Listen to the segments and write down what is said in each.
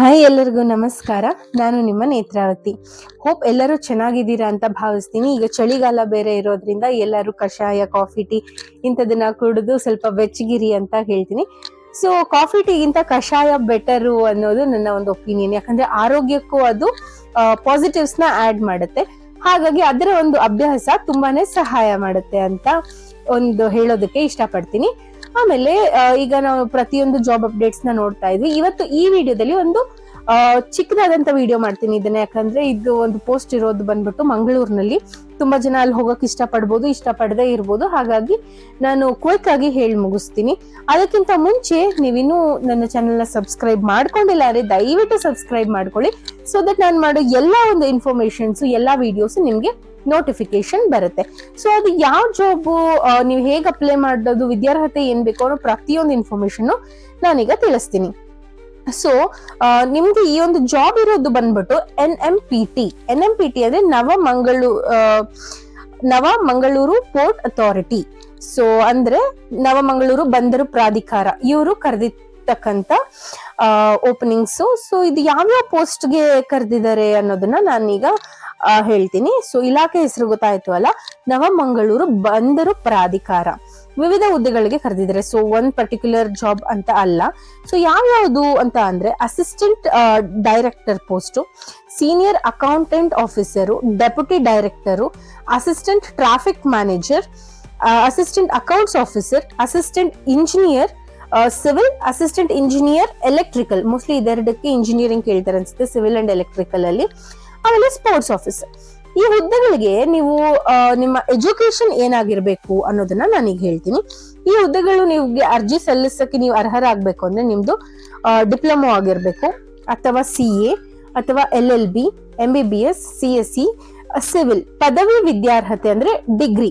Hi ಎಲ್ಲರಿಗೂ ನಮಸ್ಕಾರ. ನಾನು ನಿಮ್ಮ ನೇತ್ರಾವತಿ. ಹೋಪ್ ಎಲ್ಲರೂ ಚೆನ್ನಾಗಿದ್ದೀರಾ ಅಂತ ಭಾವಿಸ್ತೀನಿ. ಈಗ ಚಳಿಗಾಲ ಬೇರೆ ಇರೋದ್ರಿಂದ ಎಲ್ಲರೂ ಕಷಾಯ, ಕಾಫಿ, ಟೀ ಇಂಥದನ್ನ ಕುಡಿದು ಸ್ವಲ್ಪ ಬೆಚ್ಚಗಿರಿ ಅಂತ ಹೇಳ್ತೀನಿ. ಸೊ ಕಾಫಿ, ಟೀಗಿಂತ ಕಷಾಯ ಬೆಟರು ಅನ್ನೋದು ನನ್ನ ಒಂದು ಒಪಿನಿಯನ್ ಯಾಕಂದ್ರೆ ಆರೋಗ್ಯಕ್ಕೂ ಅದು ಪಾಸಿಟಿವ್ಸ್ನ ಆಡ್ ಮಾಡುತ್ತೆ. ಹಾಗಾಗಿ ಅದರ ಒಂದು ಅಭ್ಯಾಸ ತುಂಬಾನೇ ಸಹಾಯ ಮಾಡುತ್ತೆ ಅಂತ ಒಂದು ಹೇಳೋದಕ್ಕೆ ಇಷ್ಟಪಡ್ತೀನಿ. ಆಮೇಲೆ ಈಗ ನಾವು ಪ್ರತಿಯೊಂದು ಜಾಬ್ ಅಪ್ಡೇಟ್ಸ್ನ ನೋಡ್ತಾ ಇದ್ವಿ. ಇವತ್ತು ಈ ವಿಡಿಯೋದಲ್ಲಿ ಒಂದು ಚಿಕ್ಕದಾದಂತ ವಿಡಿಯೋ ಮಾಡ್ತೀನಿ ಇದನ್ನ. ಯಾಕಂದ್ರೆ ಇದು ಒಂದು ಪೋಸ್ಟ್ ಇರೋದು ಬಂದ್ಬಿಟ್ಟು ಮಂಗಳೂರಿನಲ್ಲಿ. ತುಂಬಾ ಜನ ಅಲ್ಲಿ ಹೋಗಕ್ ಇಷ್ಟಪಡ್ಬೋದು, ಇಷ್ಟಪಡದೇ ಇರ್ಬೋದು. ಹಾಗಾಗಿ ನಾನು ಕ್ವಿಕ್ ಆಗಿ ಹೇಳಿ ಮುಗಿಸ್ತೀನಿ. ಅದಕ್ಕಿಂತ ಮುಂಚೆ ನೀವಿನ್ನೂ ನನ್ನ ಚಾನೆಲ್ನ ಸಬ್ಸ್ಕ್ರೈಬ್ ಮಾಡ್ಕೊಂಡಿಲ್ಲ ಅಂದ್ರೆ ದಯವಿಟ್ಟು ಸಬ್ಸ್ಕ್ರೈಬ್ ಮಾಡ್ಕೊಳ್ಳಿ. ಸೊ ದಟ್ ನಾನು ಮಾಡೋ ಎಲ್ಲಾ ಒಂದು ಇನ್ಫಾರ್ಮೇಶನ್ಸ್ ಎಲ್ಲಾ ವಿಡಿಯೋಸ್ ನಿಮ್ಗೆ ನೋಟಿಫಿಕೇಶನ್ ಬರುತ್ತೆ. ಸೊ ಅದು ಯಾವ ಜಾಬ್ ನೀವು ಹೇಗೆ ಅಪ್ಲೈ ಮಾಡೋದು, ವಿದ್ಯಾರ್ಹತೆ ಏನ್ ಬೇಕು ಅನ್ನೋ ಪ್ರತಿಯೊಂದು ಇನ್ಫಾರ್ಮೇಶನ್ ನಾನೀಗ ತಿಳಿಸ್ತೀನಿ. ಸೊ ನಿಮ್ಗೆ ಈ ಒಂದು ಜಾಬ್ ಇರೋದು ಬಂದ್ಬಿಟ್ಟು N M P T N M P T ಅಂದ್ರೆ ನವ ಮಂಗಳೂ ನವ ಮಂಗಳೂರು ಪೋರ್ಟ್ ಅಥಾರಿಟಿ ಸೊ ಅಂದ್ರೆ ನವಮಂಗಳೂರು ಬಂದರು ಪ್ರಾಧಿಕಾರ. ಇವರು ಕರೆದಿರ್ತಕ್ಕಂತ ಓಪನಿಂಗ್ಸ್ ಸೊ ಇದು ಯಾವ್ಯಾವ ಪೋಸ್ಟ್ಗೆ ಕರೆದಿದ್ದಾರೆ ಅನ್ನೋದನ್ನ ನಾನೀಗ ಹೇಳ್ತೀನಿ. ಸೊ ಇಲಾಖೆ ಹೆಸರು ಗೊತ್ತಾಯ್ತು ಅಲ್ಲ? ನವಮಂಗಳೂರು ಬಂದರು ಪ್ರಾಧಿಕಾರ. ವಿವಿಧ ಹುದ್ದೆಗಳಿಗೆ ಕರೆದಿದ್ದಾರೆ. ಸೊ ಒಂದ್ ಪರ್ಟಿಕ್ಯುಲರ್ ಜಾಬ್ ಅಂತ ಅಲ್ಲ. ಸೊ ಯಾವ್ಯಾವುದು ಅಂತ ಅಂದ್ರೆ assistant director post senior accountant officer deputy director assistant traffic manager assistant accounts officer assistant engineer civil assistant engineer electrical mostly ಇದೆರಡಕ್ಕೆ engineering ಕೇಳ್ತಾರೆ ಅನ್ಸುತ್ತೆ ಸಿವಿಲ್ ಅಂಡ್ ಎಲೆಕ್ಟ್ರಿಕಲ್ ಅಲ್ಲಿ. ಆಮೇಲೆ ಸ್ಪೋರ್ಟ್ಸ್ ಆಫೀಸರ್ ಈ ಹುದ್ದೆಗಳಿಗೆ ನೀವು ನಿಮ್ಮ ಎಜುಕೇಶನ್ ಏನಾಗಿರ್ಬೇಕು ಅನ್ನೋದನ್ನ ನಾನೀಗ ಹೇಳ್ತೀನಿ. ಈ ಹುದ್ದೆಗಳು ನಿಮ್ಗೆ ಅರ್ಜಿ ಸಲ್ಲಿಸಕ್ಕೆ ನೀವು ಅರ್ಹರಾಗಬೇಕು ಅಂದ್ರೆ ನಿಮ್ದು ಡಿಪ್ಲೊಮೊ ಆಗಿರ್ಬೇಕು, ಅಥವಾ ಸಿ ಎ ಅಥವಾ L L B M B B S C S C civil ಪದವಿ ವಿದ್ಯಾರ್ಹತೆ ಅಂದ್ರೆ ಡಿಗ್ರಿ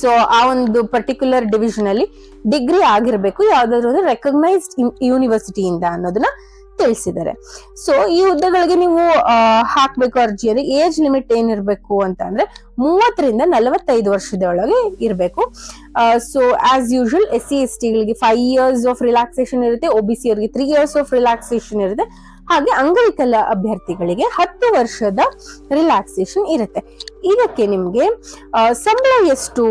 ಸೊ ಆ ಒಂದು ಪರ್ಟಿಕ್ಯುಲರ್ ಡಿವಿಷನ್ ಅಲ್ಲಿ ಡಿಗ್ರಿ ಆಗಿರ್ಬೇಕು, ಯಾವ್ದಾದ್ರು ಒಂದು ರೆಕಗ್ನೈಸ್ಡ್ ಯೂನಿವರ್ಸಿಟಿಯಿಂದ ಅನ್ನೋದನ್ನ ತಿಳಿಸಿದ್ದಾರೆ. ಸೊ ಈ ಹುದ್ದೆಗಳಿಗೆ ನೀವು ಹಾಕ್ಬೇಕು ಅರ್ಜಿಯಲ್ಲಿ ಏಜ್ ಲಿಮಿಟ್ ಏನಿರ್ಬೇಕು ಅಂತ ಅಂದ್ರೆ ಮೂವತ್ತರಿಂದ ನಲವತ್ತೈದು ವರ್ಷದ ಒಳಗೆ ಇರಬೇಕು. So as usual S C S ಟಿಗಳಿಗೆ five years of relaxation ಇರುತ್ತೆ ಒ ಬಿ ಸಿ ಅವರಿಗೆ ತ್ರೀ ಇಯರ್ಸ್ ಆಫ್ ರಿಲ್ಯಾಕ್ಸೇಷನ್ ಇರುತ್ತೆ. ಹಾಗೆ ಅಂಗವಿಕಲ ಅಭ್ಯರ್ಥಿಗಳಿಗೆ ಹತ್ತು ವರ್ಷದ ರಿಲ್ಯಾಕ್ಸೇಷನ್ ಇರುತ್ತೆ. ಇದಕ್ಕೆ ನಿಮಗೆ ಸಂಬಳ ಎಷ್ಟು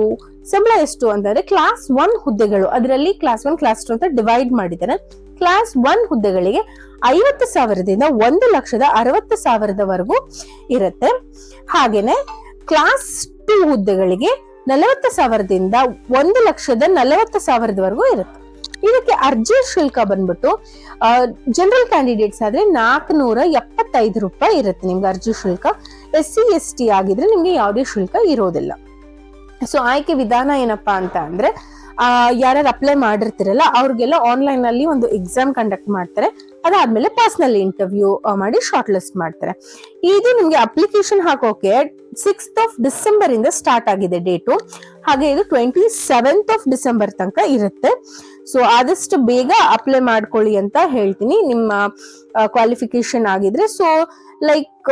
ಸಂಬಳ ಎಷ್ಟು ಅಂತಂದ್ರೆ ಕ್ಲಾಸ್ ಒನ್ ಹುದ್ದೆಗಳು, ಅದರಲ್ಲಿ ಕ್ಲಾಸ್ ಒನ್ ಕ್ಲಾಸ್ ಟು ಅಂತ ಡಿವೈಡ್ ಮಾಡಿದ್ದಾರೆ. ಕ್ಲಾಸ್ ಒನ್ ಹುದ್ದೆಗಳಿಗೆ ಐವತ್ತು ಸಾವಿರದಿಂದ ಒಂದು ಲಕ್ಷದ ಅರವತ್ತು ಸಾವಿರದವರೆಗೂ ಇರುತ್ತೆ. ಹಾಗೇನೆ ಕ್ಲಾಸ್ ಟು ಹುದ್ದೆಗಳಿಗೆ ನಲವತ್ತು ಸಾವಿರದಿಂದ ಒಂದು ಲಕ್ಷದ ನಲವತ್ತು ಸಾವಿರದವರೆಗೂ ಇರುತ್ತೆ. ಇದಕ್ಕೆ ಅರ್ಜಿ ಶುಲ್ಕ ಬಂದ್ಬಿಟ್ಟು ಜನರಲ್ ಕ್ಯಾಂಡಿಡೇಟ್ಸ್ ಆದ್ರೆ ನಾಲ್ಕುನೂರ ಎಪ್ಪತ್ತೈದು ರೂಪಾಯಿ ಇರುತ್ತೆ ನಿಮ್ಗೆ ಅರ್ಜಿ ಶುಲ್ಕ. ಎಸ್ ಸಿ ಎಸ್ ಟಿ ಆಗಿದ್ರೆ ನಿಮ್ಗೆ ಯಾವುದೇ ಶುಲ್ಕ ಇರೋದಿಲ್ಲ. ಸೊ ಆಯ್ಕೆ ವಿಧಾನ ಏನಪ್ಪಾ ಅಂತ ಅಂದ್ರೆ ಯಾರ್ಯಾರು ಅಪ್ಲೈ ಮಾಡಿರ್ತಿರಲ್ಲ, ಅವ್ರಿಗೆಲ್ಲ ಆನ್ಲೈನ್ ಅಲ್ಲಿ ಒಂದು ಎಕ್ಸಾಮ್ ಕಂಡಕ್ಟ್ ಮಾಡ್ತಾರೆ. ಅದಾದ್ಮೇಲೆ ಪರ್ಸನಲ್ ಇಂಟರ್ವ್ಯೂ ಮಾಡಿ ಶಾರ್ಟ್ ಲಿಸ್ಟ್ ಮಾಡ್ತಾರೆ. ಇದು ನಿಮ್ಗೆ ಅಪ್ಲಿಕೇಶನ್ ಹಾಕೋಕೆ ಸಿಕ್ಸ್ತ್ ಆಫ್ ಡಿಸೆಂಬರ್ ಇಂದ ಸ್ಟಾರ್ಟ್ ಆಗಿದೆ ಡೇಟು ಹಾಗೆ ಇದು ಟ್ವೆಂಟಿ ಸೆವೆಂತ್ ಆಫ್ ಡಿಸೆಂಬರ್ ತನಕ ಇರುತ್ತೆ. ಸೊ ಆದಷ್ಟು ಬೇಗ ಅಪ್ಲೈ ಮಾಡ್ಕೊಳ್ಳಿ ಅಂತ ಹೇಳ್ತೀನಿ. ನಿಮ್ಮ ಕ್ವಾಲಿಫಿಕೇಶನ್ ಆಗಿದ್ರೆ. ಸೊ ಲೈಕ್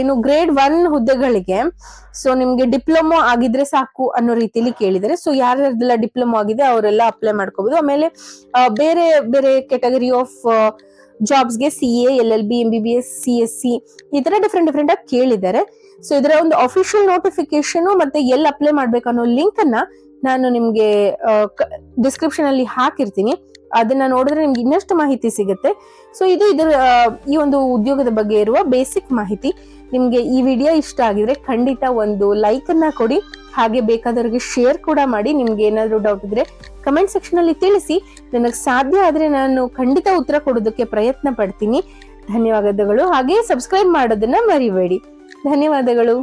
ಏನು ಗ್ರೇಡ್ ಒನ್ ಹುದ್ದೆಗಳಿಗೆ ಸೊ ನಿಮ್ಗೆ ಡಿಪ್ಲೊಮೊ ಆಗಿದ್ರೆ ಸಾಕು ಅನ್ನೋ ರೀತಿಲಿ ಕೇಳಿದರೆ ಸೊ ಯಾರ್ಯಾರ್ದೆಲ್ಲ ಡಿಪ್ಲೊಮೊ ಆಗಿದೆ ಅವರೆಲ್ಲ ಅಪ್ಲೈ ಮಾಡ್ಕೋಬಹುದು ಆಮೇಲೆ ಬೇರೆ ಬೇರೆ category of ಜಾಬ್ಸ್ಗೆ C A L L B M B B S C S C ಈ ತರ ಡಿಫ್ರೆಂಟ್ ಡಿಫ್ರೆಂಟ್ ಆಗಿ ಕೇಳಿದ್ದಾರೆ. ಸೊ ಇದರ ಒಂದು ಅಫಿಷಿಯಲ್ ನೋಟಿಫಿಕೇಶನ್ ಮತ್ತೆ ಎಲ್ಲಿ ಅಪ್ಲೈ ಮಾಡ್ಬೇಕು ಅನ್ನೋ ಲಿಂಕ್ ಅನ್ನ ನಾನು ನಿಮ್ಗೆ ಡಿಸ್ಕ್ರಿಪ್ಷನ್ ಅಲ್ಲಿ ಹಾಕಿರ್ತೀನಿ. ಅದನ್ನ ನೋಡಿದ್ರೆ ನಿಮ್ಗೆ ಇನ್ನಷ್ಟು ಮಾಹಿತಿ ಸಿಗುತ್ತೆ. ಸೊ ಇದು ಇದರ ಈ ಒಂದು ಉದ್ಯೋಗದ ಬಗ್ಗೆ ಇರುವ ಬೇಸಿಕ್ ಮಾಹಿತಿ. ನಿಮ್ಗೆ ಈ ವಿಡಿಯೋ ಇಷ್ಟ ಆಗಿದ್ರೆ ಖಂಡಿತ ಒಂದು ಲೈಕ್ ಅನ್ನ ಕೊಡಿ. ಹಾಗೆ ಬೇಕಾದವರಿಗೆ ಶೇರ್ ಕೂಡ ಮಾಡಿ. ನಿಮ್ಗೆ ಏನಾದರೂ ಡೌಟ್ ಇದ್ರೆ ಕಮೆಂಟ್ ಸೆಕ್ಷನ್ ಅಲ್ಲಿ ತಿಳಿಸಿ. ನನಗೆ ಸಾಧ್ಯ ಆದ್ರೆ ನಾನು ಖಂಡಿತ ಉತ್ತರ ಕೊಡೋದಕ್ಕೆ ಪ್ರಯತ್ನ ಪಡ್ತೀನಿ. ಧನ್ಯವಾದಗಳು. ಹಾಗೆ ಸಬ್ಸ್ಕ್ರೈಬ್ ಮಾಡೋದನ್ನ ಮರಿಬೇಡಿ. ಧನ್ಯವಾದಗಳು.